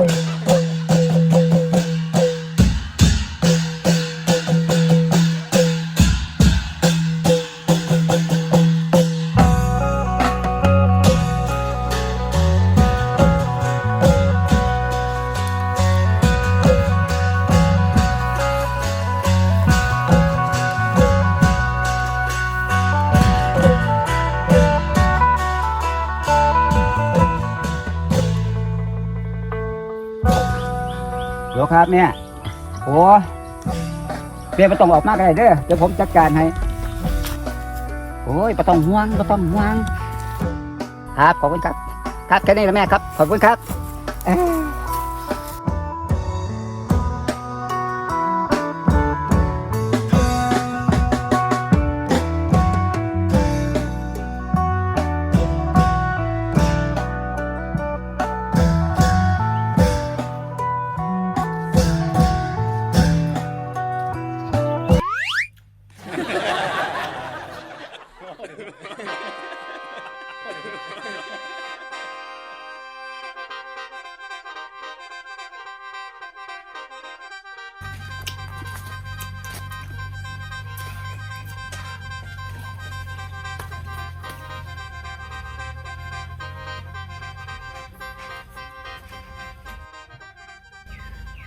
เดี๋ยวครับเนี่ยโอ้เปียไม่ต้องออกมากอะไรเด้อเดี๋ยวผมจัดการให้โอ้ยไม่ต้องห่วงไม่ต้องห่วง ครับขอบคุณครับ ครับแค่นี้นะแม่ครับ ขอบคุณครับ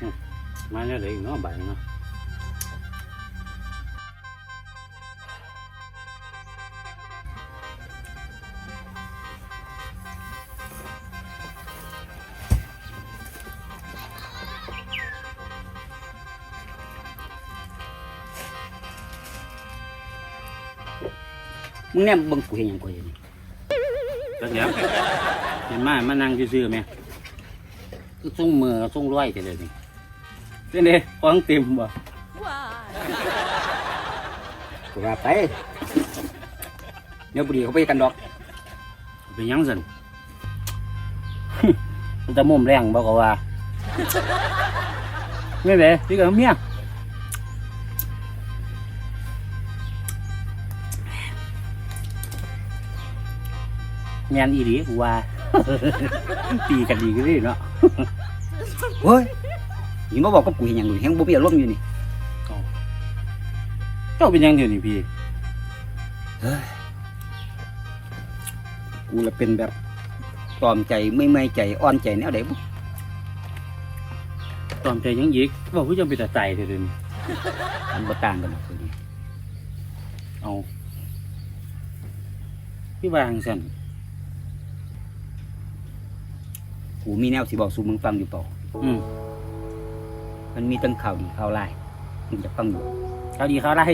เอ้ยมาเนี่ยเลยเนาะใบเนาะมึงเนี่ยเบิ่งกูเห็นหยังกูอยู่นี่ก็เดี๋ยวเห็นมามานั่งซื่อๆไหมคือส่งมือส่งร้อยไปเลยนี่ เป็นไงฟังเต็มบ่กูว่าไปเดี๋ยวบุรีเขาไปกันดอกเป็นหยังสัน มันจะมุมแรงบอกว่าไม่เลยพี่กับเมียแมนอีหลีกูว่าตีกันดีกันเลยเนาะเฮ้ยยิงมาบอกกับกูเห็นหยังอยู่แฮงบ่มีอารมณ์อยู่นี่เจ้าเป็นหยังเดี๋ยวนี้พี่กูละเป็นแบบตอมใจไม่ไม่ใจอ่อนใจแนวใดบ่ตอมใจหยังยิกบอกว่าจะเป็นแต่ใจเดี๋ยวนี้มันบ่ต่างกันหรอกตัวนี้เอาพี่วางสันกูมีแนวสิบอกสู่มึงฟังอยู่เปล่าอืม มันมีตั้งข่าวดีข่าวร้ายมึงจะฟังอยู่เขาดีเขาได้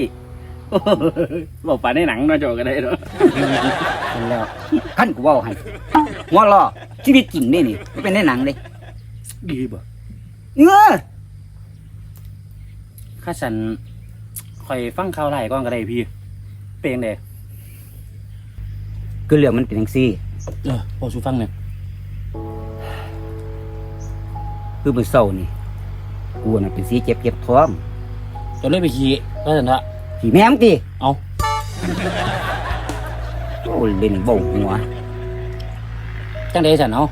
บอกป่านในหนังเนาะโจก็ได้เนาะเป็นแล้วขั้นกูเว่าให้หัวล้อชีวิตจริงนี่นี่มันเป็นในหนังเลยดีบ่เออข้าสันคอยฟังข่าวไล่ก่อนก็ได้พี่ เป็นเด้คือเรื่องมันเป็นจังซี่เออพอสูฟังเนี่ยคือมื้อเช้านี่ กูน่ะเป็นสีเจ็บเจ็บท้องจะเลยไปขี่ก็สันละขี่แม่มงติเอาโอ้ยเล่นบ่งหัวจังไดสันเอา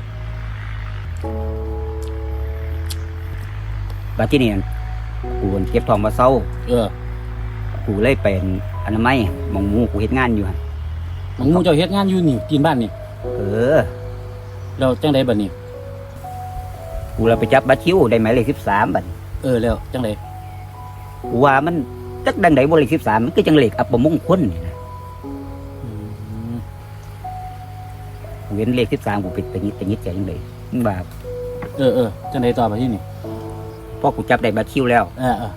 บัดที่นี่กูเจ็บท้องมาเศร้า เออ กูเลยเป็นอนามัยหมองหมูกูเฮ็ดงานอยู่หั่นหมึงมูเจ้าเฮ็ดงานอยู่นี่กินบ้านนี่ เออแล้วจังไดบัดนี้ กูเลยไปจับบัตรคิวได้หมายเลข13บัดเออแล้วจังไดกูว่ามันจักดังไดบ่เลข13มันคือจังเลขอัปมงคลนี่นะอืมกูเห็นเลข13กูเป็นตะงิดตะงิดใจจังไดมึงว่าเออเออจังไดต่อไปที่นี่พอกูจับได้บัตรคิวแล้ว เออเออ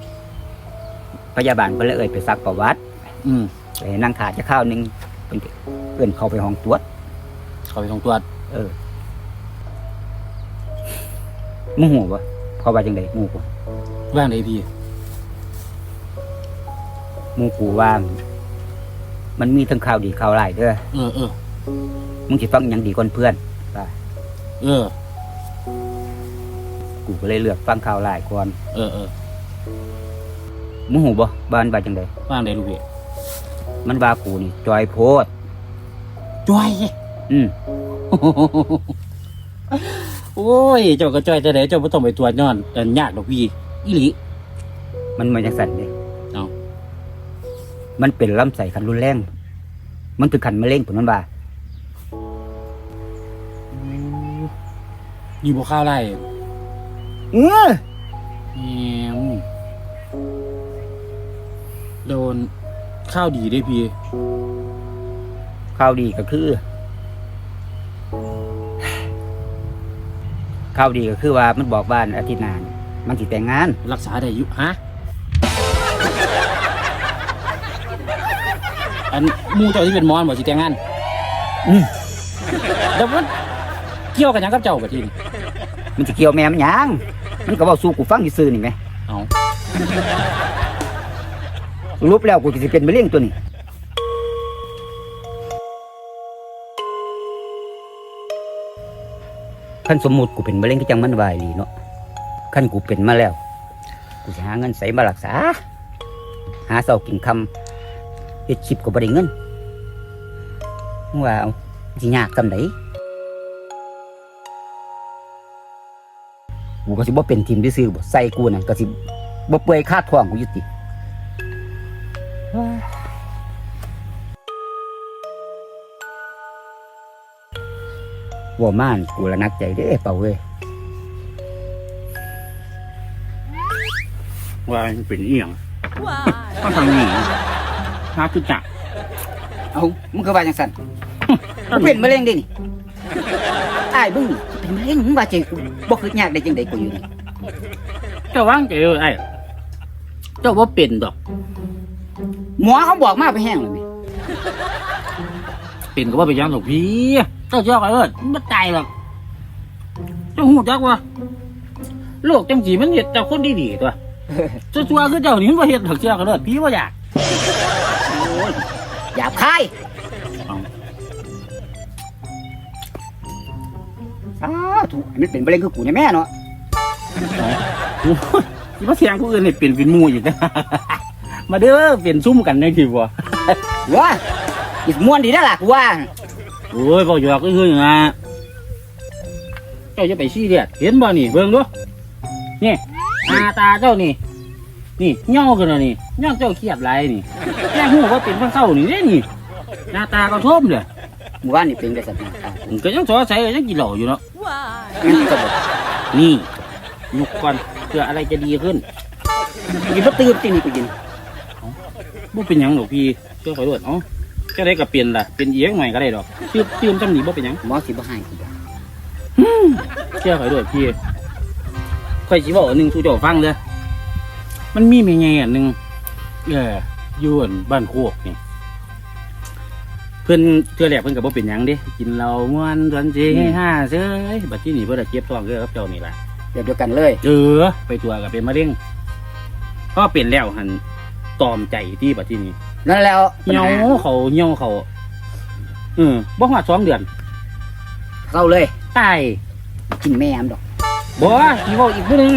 พยาบาลเพิ่นเลยเอ่ยไปซักประวัติอืมไปนั่งขาจะข้าวหนึงเพิ่นก็เอิ้นเข้าไปห้องตรวจเขาไปส่งตรวจเออ มึงหูบ่เขาว่าจังไดหมู่กูว่างไดพี่หมู่กูว่า มันมีทั้งข่าวดีข่าวร้ายเด้อเออเออมึงสิฟังหยังดีก่อนเพื่อนเออกูก็เลยเลือกฟังข่าวร้ายก่อนเออเออมึงหูบ่บ้านว่าจังไดว่างไดลูกพี่มันว่ากูนี่จอยโพด จ้อย อืม โอ้ย เจ้าก็จ้อยจะไหนเจ้าบ่ต้องไปตรวจย้อนอันยากดอกพี่อีหลีมันเหมือนจังสั่นเด้เอ้ามันเป็นลำไส้คันรุนแรง มันคือคันมะเร็งผมมันว่าอยู่บ่ข้าวไรเออแหมโดนข้าวดีได้พี่ข่าวดีก็คือ ข่าวดีก็คือว่ามันบอกว่าอาทิตย์หน้านี่มันสิแต่งงาน รักษาได้อยู่ฮะอันหมูเจ้าที่เป็นหมอนบ่สิแต่งงานอืมแล้วมันเกี่ยวกันหยังกับเจ้าบ่ทีนี่มันจะเกี่ยวแม่มันหยังมันก็เว่าสู้กูฟังซื่อๆนี่ไหมเอารูปแล้วกูก็สิเป็นมะเร็งตัวนี้ ขั้นสมมุติกูเป็นมะเร็งที่จังมันวายลีเนาะขั้นกูเป็นมาแล้ว กูจะหาเงินใส่มารักษา หาเสากินคำเฮ็ดชิปก็บ่ได้เงินว่าเอาสิยากซำไดกูก็สิบ่เป็นทีมที่ซื้อบ่ใส่กูนั่นก็สิบ่เปื่อยคาดท้องกูยู่ติ ว่าม่านกูละนักใจเด้เป่าเว้ยว่ามันเป็นอีหยัง Why? ก็ทางนี้หาคือจักเอามึงคือว่าจังสันกูเป็นมะเร็งเด้นี่อ้ายเบิ่งนี่เป็นมะเร็งมึงว่าใจกูบ่คือยากได้จังไดกูอยู่นี่เจ้าว่างใจเอ้ยไอ้เจ้าว่าเป็นดอก หมอเขาบอกมาไปแห้งเลยแม่เป็นก็ว่าไปนหยังดอกพี่ เจ้าเจ้าไอ้เอิ้นมันบ่ตายหรอกเจ้าหูจักว่าโลกจังสีมันเห็ดเจ้าคนดีๆตัวชัวร์ๆคือเจ้านี่มันบ่เห็ดดอกเจ้าก็เลิศพี่ว่าอยากหยาบคายเอาสาธุให้มันเป็นมะเร็งคือกูเนี่ยแม่เนาะโอ้ยสิมาเสียงผู้อื่นนี่เป็นเป็นหมู่อีกนะมาเด้อเป็นซุ่มกันจังซี่บ่ว้าอีกม่วนดีนะล่ะกูว่า โอ้ยบ่หยอกก็คืออย่างนั้นเจ้าจะไปซีเดียดเห็นบ่นี่เบิ่งดูนี่หน้าตาเจ้านี่ นี่เหี่ยวกันแล้วนี่ย่องเจ้าเครียดหลายนี่แค่หูว่าเป็นเพิ่นเศร้านี่เด้นี่หน้าตาก็ท่มเลยหมู่บ้านนี่เป็นได้สัตว์นะผมก็ยังสงสัยยังกินเหล้าอยู่เนาะงั้นก็บอกนี่ยุกก่อนเพื่ออะไรจะดีขึ้นกินบ่ตื่นจริงนี่กูกินบ่เป็นหยังหรอกพี่เจ้าขอโทษเอ้า เจะได้ก็เปลี่ยนล่ะเป็นเอียงใหม่ก็ได้ดอกตื่มตื่มจำหนีบ่เป็นหยังหมอสิบ่ให้กูบอกเจ้าขอโทษพี่ค่อยสิบอกอันหนึงสู่เจ้าฟังเด้อมันมีแม่ใหญ่อันหนึงเอออยู่อันบ้านโคกนี่เพิ่นเทื่อแรกเพิ่นก็บ่เป็นหยังเด้กินเหล้าม่วนสวนเจให้ห้าเซ้ยบัดที่นี่เพิ่นก็เก็บท้องเด้อกับเจ้านี่ล่ะ เดี๋ยวเดียวกันเลย เออไปตัวกับเป็นมะเร็งก็เป็นแล้วหันตอมใจที่บัดที่นี้ นั่นแล้วเหี่ยวเขาเหี่ยวเขาเออบ่ฮอดสองเดือนเข้าเลยตายกินแม่มดอกบ่ที่เว้าอีกผู้หนึง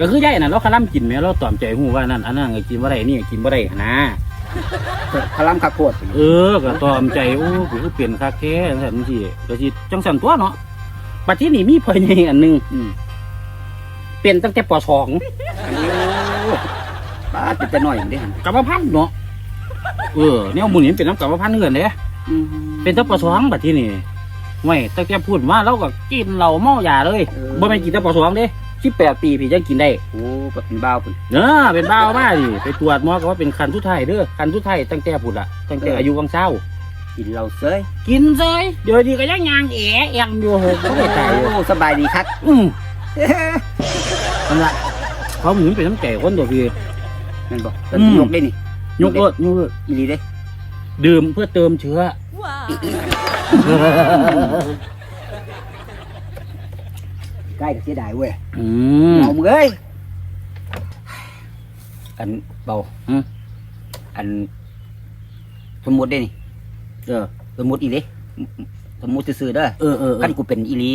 ก็คือยายน่ะเราคลำกินแม่เราตอมใจฮู้ว่านั่นอันนั้นก็กินบ่ได้นี่ก็กินบ่ได้นะพลัมข้าวโพดเออก็ตอมใจโอ้คือเปลี่ยนคักแท้จังซั่นจังซี่ก็สิจังซั่นตัวเนาะบัดที่นี่มีพ่อใหญ่อันหนึงอืมเป็นตั้งแต่ป .2 ป้าดเป็นแต่น้อยอยู่เด้หั่นกรรมพันธุ์เนาะเออแนวหมุนนี่เป็นน้ำกรรมพันธุ์เงินเด้อืมเป็นแตะปะสองแบบที่นี่ไม่ตั้งแต่พูดมาเราก็กินเหล้าเมายาเลยเออบ่แม่นกินแตะปะสองเด้สิบแปดปีพี่ยังกินได้โอ้เป็นบ้าวพุ่นเนอเป็นบ้าวมาดิไปตรวจหมอก็ว่าเป็นคันสุดท้ายเด้อคันสุดท้ายตั้งแต่พูดละตั้งแต่อายุวังเศร้ากินเหล้าเซยกินเลยเดี๋ยวดีก็ยังยางแอะแองอยู่เหอะเขาไม่ตายอยู่โอ้สบายดีครับอืมนั่นละเขาเหมือนเป็นน้ำแก่คนตัวพี่ นั่นบอกอืม ยกได้นี่ยกเลิกยกเลิกอีหลีเด้ดื่มเพื่อเติมเชื้อ Why? ใกล้กับเสียดายเว้ยอืมเอามึงเอ้ยอันเบาอืมอันสมมุติได้นี่เออสมมุติอีหลีสมมุติซื่อๆเด้อเออเออเอคันอกูเป็นอีหลี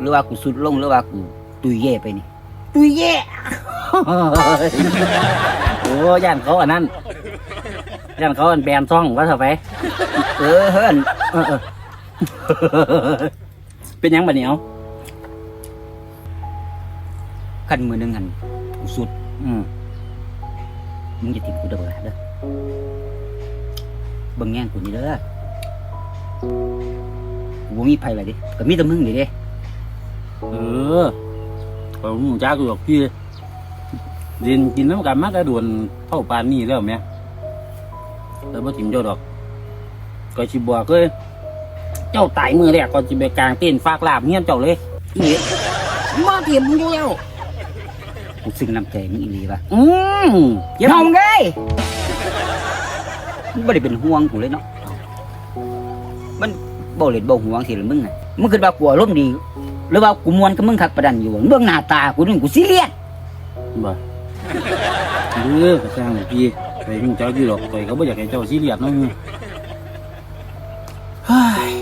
หรือว่ากูสุดลงหรือว่ากูตุยเย่ไปนี่ตุยเย่โโอ้ย่านเขาอันนั้นย่านเขาอันแบนซ่องว่าเถอะไปเออเฮ้ออเอเป็นยังบัเนี้เอาขันมือหนึ่งหันสุด อืมมึงจะติดกูเด้อบ่เด้อบังแง่กูนี่เด้อกูบ่มีไผ่ไรดิก็มีแต่มึงนี่เด้เออเอาหนูจ้ากูหรอกพี่ เรียนกินน้ำกันมากกระดวนเท่าปานนี่แล้วแม่แล้วบ่ถิ่มเจ้าดอกก็สิบอกเลยเจ้าตายมือแรกก่อนสิไปกลางเต้นฝากลาบเงี้ยนเจ้าเลยอีเหี้ยมาถิ่มอยู่แล้วกูซึ้งน้ำใจมึงอีหลีป่ะอืมอย่าทำไงมึงบ่ได้เป็นห่วงกูเลยเนาะมันบ่เล่นบ่ห่วงสิล่ะมึงอะมึงคิดว่ากูอารมณ์ดีหรือว่ากูม่วนกับมึงคักประดันอยู่บ่เบิ่งหน้าตากูนี่กูซีเรียสบ่ เออก็สร้างเลยพี่ไปหูจ้าอยู่หรอกไปก็บ่อยากให้เจ้าซีเรียสเนาะเฮ้ย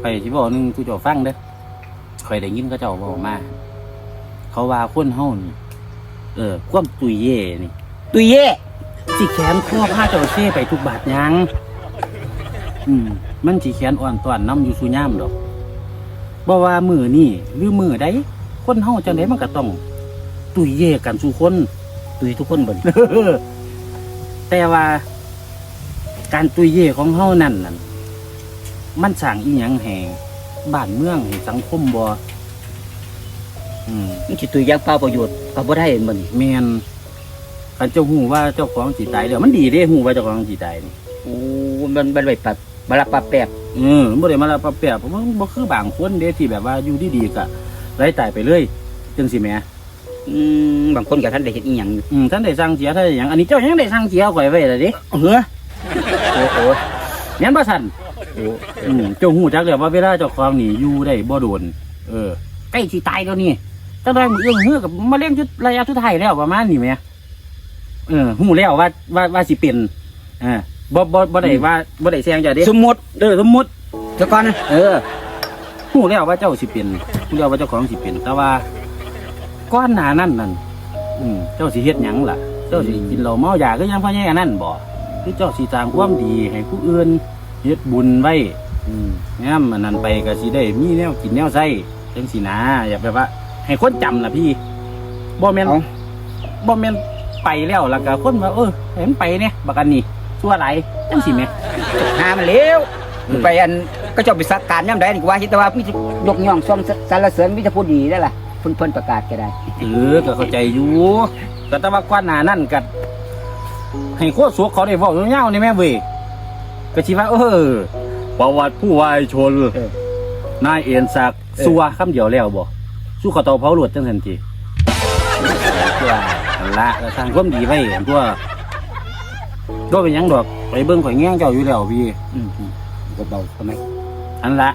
ไปสิบอกหนึงกูเจ้าฟังเด้อคอยได้ยินเขาเจ้าบอกมา เขาว่าคนเฮานี่เออ ความตุยเย่นี่ ตุยเย่สิแขนข้อผ้าเจ้าเซ่ไปทุกบาทหยัง อืม มันสิแขนอ่อนตอนน้ำอยู่สุย่ามดอกบ่ว่ามือนี่หรือมือใดคนเฮาจังไดมันก็ต้อง ตุยเย่กันสู่คน ตุยทุกคนบ่น แต่ว่า การตุยเย่ของเฮานั่นนั่นมันสร้างอีหยังแห่งบ้านเมืองให้สังคมบ่อืมมึงสิตุยอยังเปล่าประโยชน์ก็บ่ได้เห็นบ่นี่แม่นคันเจ้าหูว่าเจ้าของสิตายแล้วมันดีเด้หูว่าเจ้าของสิตายนี่โอ้มันมันไว้ปัดบลาปะแปบเออบ่ได้มาละปะแปะผมว่าบ่คือบางคนเด้ที่แบบว่าอยู่ดีๆก็ไร้ตายไปเลยจังสิแหม อืมบางคนก็ท่านได้เฮ็ดอีหยังอยู่อืมท่านได้สั่งเสียท่านได้หยังอันนี้เจ้ายังได้สั่งเสียข่อยไว้ล่ะเด้เฮ้อโอ้โหแม่นบ่ซั่นโอ้อืมเจ้าหูจักแล้วว่าเวลาเจ้าของนี่อยู่ได้บ่โดน เออใกล้สิตายแล้วนี่จังได้มือเอื้องมือกับมะเร็งชุดระยะสุดท้ายแล้วประมาณนี้แหมเออหูแล้วว่าว่าว่าสิเป็นเอ่าบ่บ่บ่ได้ว่าบ่ได้แซงจ้ะเด้สมมุติเออสมมุติเดี๋ยวก่อนนะเออหูแล้วว่าเจ้าสิเป็นหูแล้วว่าเจ้าของสิเป็นแต่ว่า ก้อนหนานั่นนั่นอืมเจ้าสิเฮ็ดหยังล่ะ เจ้าสิกินเหล้าเมายาก็ยังพ่อแย่นั่นบ่คือเจ้าสิสร้างความดีให้ผู้อื่นเฮ็ดบุญไว้อืมแง้มอันนั้นไปก็สิได้มีแนวกินแนวใส่จังสินะอย่าแบบว่า ให้คนจำนะพี่บ่แม่นเอา บ่แม่นไปแล้วแล้วก็คนว่าเออให้มันไปเนี่ยบักอันนี้ชั่วไหลจังสิแม่ หามันเร็วอืม ไปอันก็เจ้าไปสักการย่ำใดนี่ก็ว่าเฮ็ดแต่ว่ามีแต่ยกย่องซ่อมสรรเสริญมีแต่พูดดีได้ล่ะ เพิ่นเพิ่นประกาศก็ได้เออก็เข้าใจอยู่ก็แต่ว่าก้อนหนานั่นก็ให้โคตรสวกเขาได้เว้าเงาวๆนี่แม่เว้ยก็สิว่าเออประวัติผู้วายชนเออนายเอ็นศักดิ์สัวคำเดียวแล้วบ่สู้เขาเตาเผาหลวดจังซั่นติตัวนั่นละแล้วสร้างความดีไว้เห็นตัวก็เป็นหยังดอกไปเบิ่งข่อยแง่งเจ้าอยู่แล้วพี่อืมอืมบ่เบาทำไมอันละ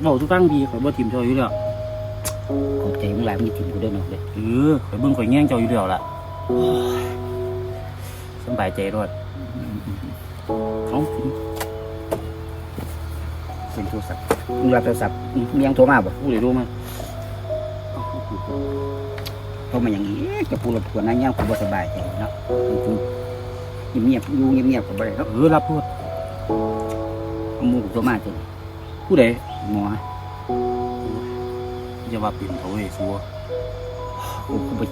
เว้าทุกครั้งพี่ข่อยบ่ทิมเจ้าอยู่แล้ว ขอบใจมึงหลายมึงถิ่มกูด้วยเนาะเด้อเออข่อยเบิ่งข่อยแง่งเจ้าอยู่แล้วล่ะสำบายใจรอดเอาเสียงโทรศัพท์มึงรับโทรศัพท์อืมมียังโทรมาบ่ผู้ใดรู้มาโทรมาอย่างนี้จะพูดรบกวนนะเนี่ยกูบ่สบายใจเนาะกูเงียบๆอยู่เงียบๆก็บ่ได้เนาะเออรับโทษเอาหมู่กูโทรมาจังผู้ใดหมอ อย่าว่าเป็นเขาเว้ยสัวกูกูไป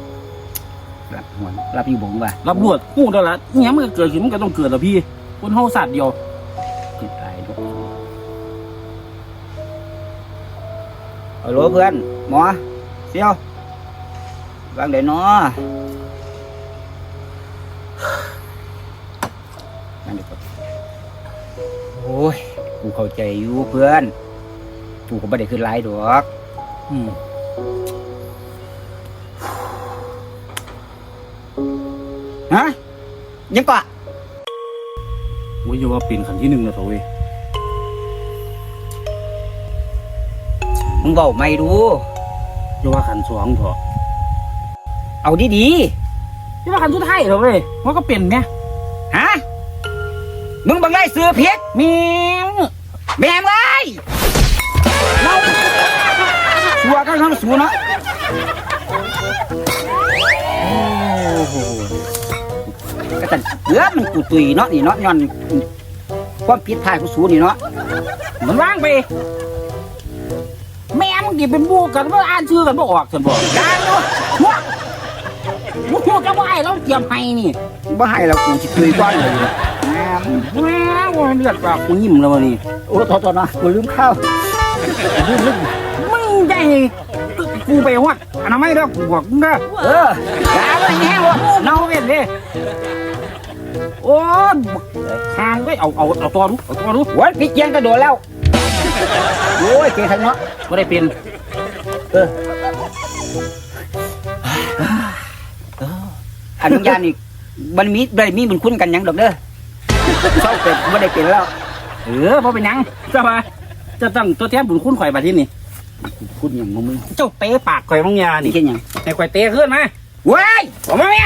รับหัวรับอยู่บ่งว่ารับรวดฮู้แล้วล่ะอิหยังมันก็เกิดขึ้นมันก็ต้องเกิดล่ะพี่คนเฮาสัตว์เดียวติดตายด้วยฮัลโหลเพื่อนหมอเซียววางไหนเนาะนั่นดีกว่าโอ้ยกูเข้าใจอยู่เพื่อนกูก็ไม่ได้ขึ้นไลน์ดอก อืมฮะยังกะว่าอย่าว่าเป็นขั้นที่หนึ่งนะเถอะเว้ยมึงบอกไม่ดูอย่าว่าขั้นสองเถอะเอาดีอย่าว่าขั้นสุดท้ายเถอะเว้ยมันก็เป็นเนี่ยๆฮะมึงบังไล่เสือเพชรแม่งแม่งไล่เกันทั้งสัวเนะก็ตันเลือมันกูตุยเนาะนี่เนาะย้อนความผิดพลาดกูสูนี่เนาะมันว่างไป แม่มึงดิเป็นบูกันว่าอ่านชื่อกันบ่ออกฉันบอกการเนาะหัวโอ้โหจะว่าไอ้เราเตรียมให้นี่บ่ให้แล้วกูสิตุยก่อนเลยแหมแม่ว่าเลือดปากกูยิ้มแล้ววะนี่โอ้โทษๆนะกูลืมข้าว มึงได้กูไปวัดอนามัยแล้วกูบอกมึงเด้อเอออย่าไปแห้งวะเน่าเว้นเลยโอ้ยทางก็เอาเอาเอาตัวดูเอาตัวดูโอ้ยพี่เจียงกระโดดแล้วโอ้ยเกทันเนาะไม่ได้เป็นเอออนุญาตอีกมันมีได้มีบุญคุณกันยังดอกเด้อเศร้าเป็ดไม่ได้เป็นแล้วเออพอเป็นยังจะมา จะตั้งตัวแทนบุญคุณข่อยบัดที่นี่คุณอย่างงมึงเจ้าเตะปากข่อยบางยานี่นี่แค่หยังให้ข่อยเตะขึ้นมาเว้ยออกมาแม่